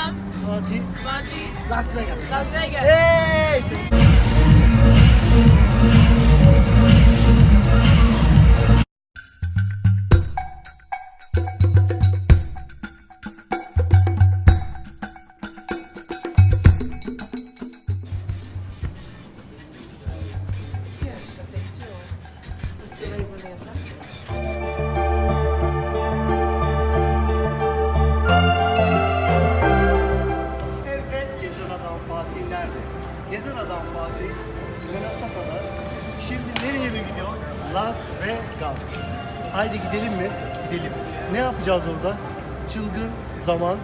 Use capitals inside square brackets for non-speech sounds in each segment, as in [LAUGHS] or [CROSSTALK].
Adam, Fatih. Fatih, Las Vegas. Las Vegas. Hey! Haydi gidelim mi? Gidelim. Ne yapacağız orada? Çılgın zaman,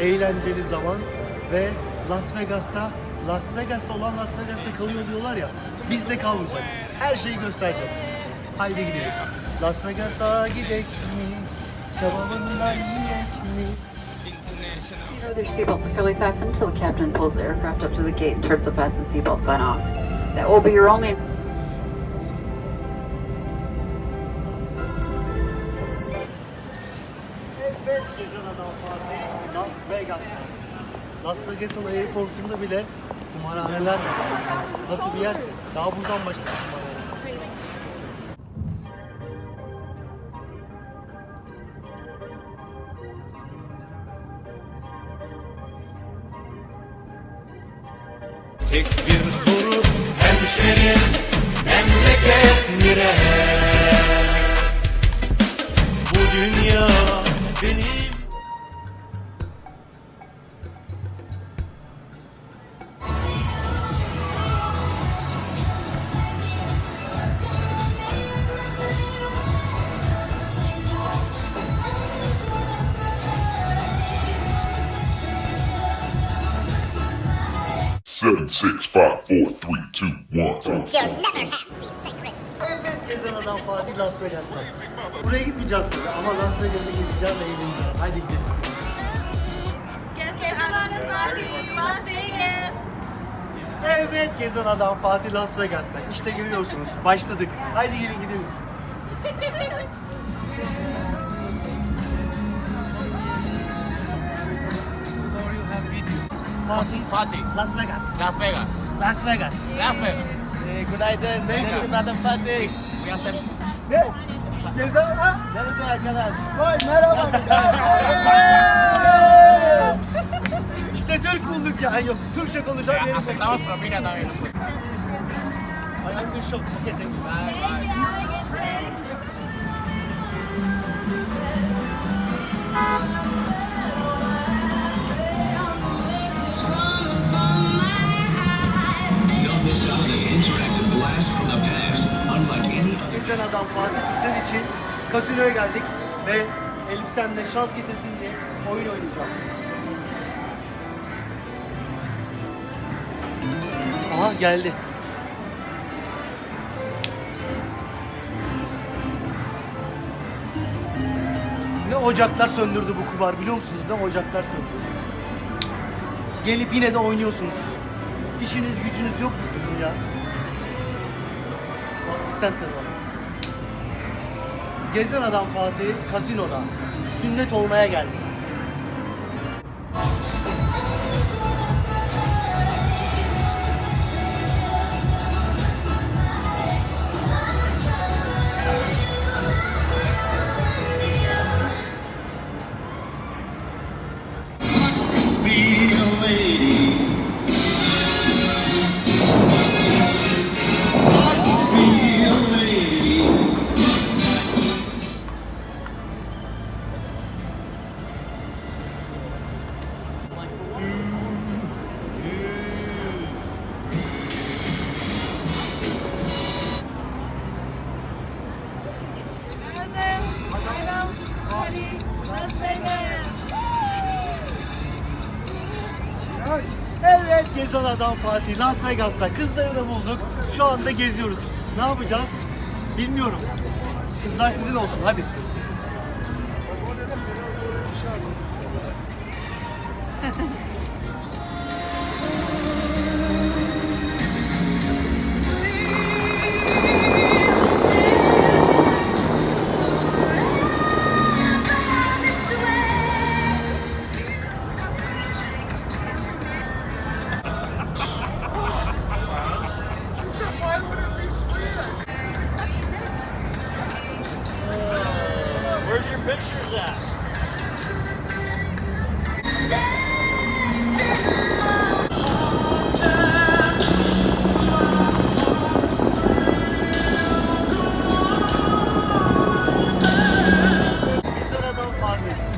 eğlenceli zaman ve Las Vegas'ta Las Vegas'ta olan Las Vegas'ta kalıyor diyorlar ya. Biz de kalmayacak. Her şeyi göstereceğiz. Haydi gidelim. Las Vegas'a gidek mi? Çabalından yiyek mi? Seatbelts securely fastened until the captain pulls the aircraft up to the gate and turns the fasten seatbelt sign off. That will be your only Evet Gezen Adam Fatih Las Vegas'ta. Las Vegas'ın airportunda bile kumarhaneler var. Nasıl bir yerse. Daha buradan başladı kumarhane. Tek bir soru hemşerim memleket nere? Seven, six, five, four, three, two, one. You'll never have these secrets. Evet Gezen Adam Fatih Las Vegas'ta. Buraya gitmeyeceğiz tabii ama Las Vegas'a gideceğiz ve eğleneceğiz. Haydi gidelim. Gezen Adam, Fatih, Las Vegas. Evet Gezen Adam Fatih Las Vegas'ta. İşte görüyorsunuz. Başladık. Haydi gelin gidelim. Fatih. Fatih, Las Vegas. Las Vegas. Las Vegas. Las Vegas. Ee, günaydın. Benim adım Fatih. Are sent Ne? Gezen ha? Nerede arkadaş? Vay merhaba. işte Türk bulduk ya. Yok Türkçe konuşan benim. aceptamos propina también nosotros. Tüketim. Don't miss out on this interactive blast Gezen Adam Fatih sizler için kasinoya geldik ve elbisemle şans getirsin diye oyun oynayacağım. Aha geldi. Ne ocaklar söndürdü bu kumar biliyor musunuz? Ne ocaklar söndürdü. gelip yine de oynuyorsunuz. İşiniz gücünüz yok mu sizin ya? 60 cent kazandım. Gezen adam Fatih kasinoda sünnet olmaya geldi. Be Gezen Adam Fatih Las Vegas'ta kızları bulduk. Şu anda geziyoruz. Ne yapacağız? Bilmiyorum. Kızlar sizin olsun hadi. [LAUGHS]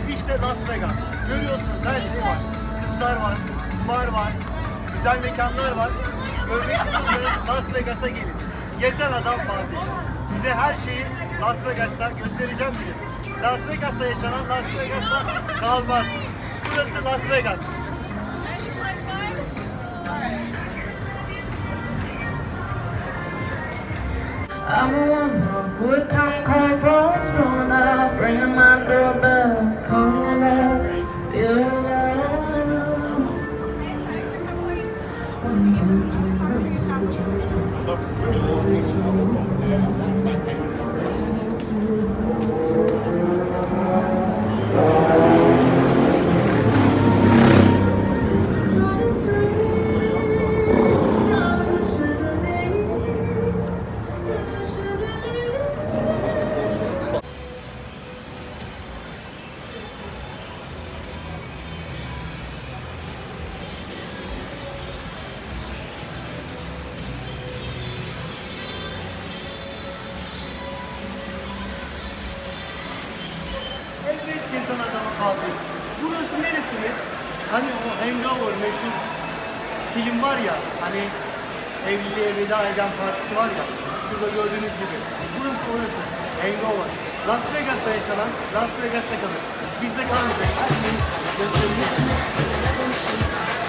İşte Las Vegas. Görüyorsunuz her şey var. Kızlar var, bar var, güzel mekanlar var. Görmek istiyorsanız Las Vegas'a gelin. Gezen adam Fatih. Size her şeyi Las Vegas'ta göstereceğim bile. Las Vegas'ta yaşanan Las Vegas'ta kalmaz. Burası Las Vegas. I'm a one for good time call phones blowing up, my doorbell, calling up, feel var ya hani evliliğe veda eden partisi var ya şurada gördüğünüz gibi. Burası orası. Hangover. Las Vegas'ta yaşanan Las Vegas'ta kalır. Bizde kalmayacak. Her şeyi göstereceğiz.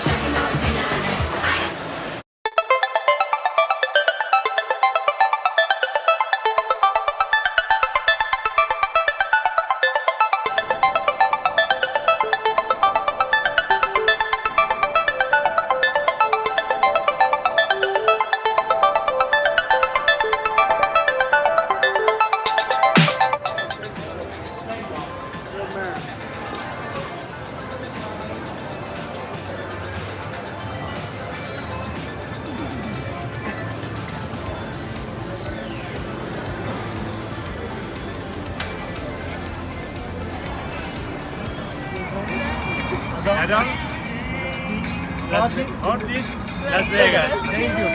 Fatih. Ortiz Las Vegas. Ne diyor?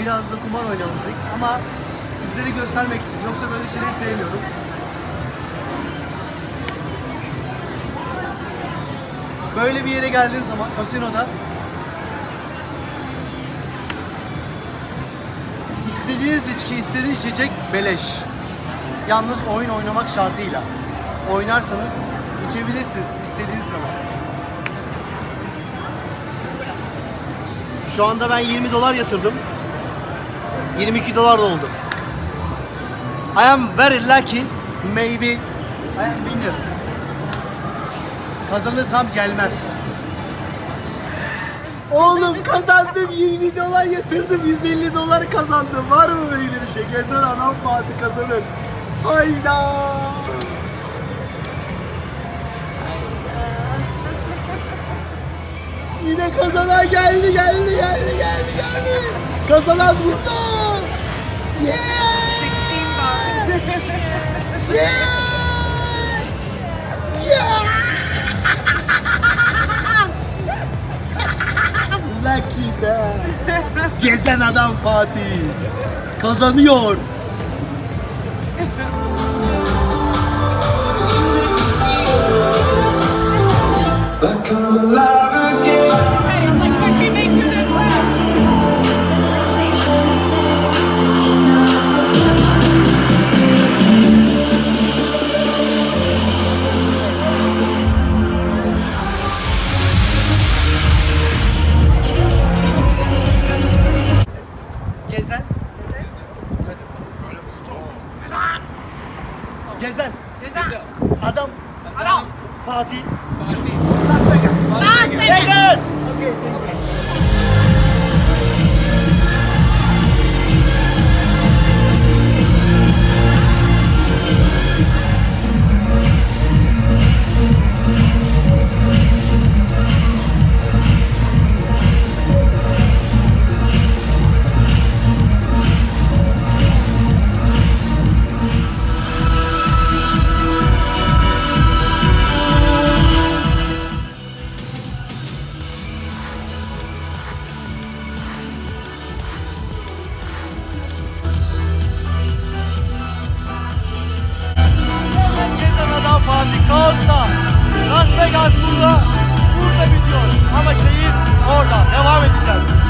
Biraz da kumar oynayalım dedik ama sizleri göstermek için. Yoksa böyle şeyleri sevmiyorum. Böyle bir yere geldiğin zaman kasinoda istediğiniz içki, istediğiniz içecek beleş. Yalnız oyun oynamak şartıyla. Oynarsanız içebilirsiniz istediğiniz kadar. Şu anda ben 20 dolar yatırdım. 22 dolar oldu. I am very lucky. Maybe I am winner. Kazanırsam gelmem. Oğlum kazandım 20 dolar yatırdım 150 dolar kazandım. Var mı böyle bir şey? Gezen adam Fatih kazanır. Hayda. Yine kazanan geldi geldi geldi geldi geldi. Kazanan burada. Yeah! Yeah! Lucky be. Gezen adam Fatih. Kazanıyor. Fatih. Las Vegas burada. Burada bitiyor. Ama şehir orada. Devam edeceğiz.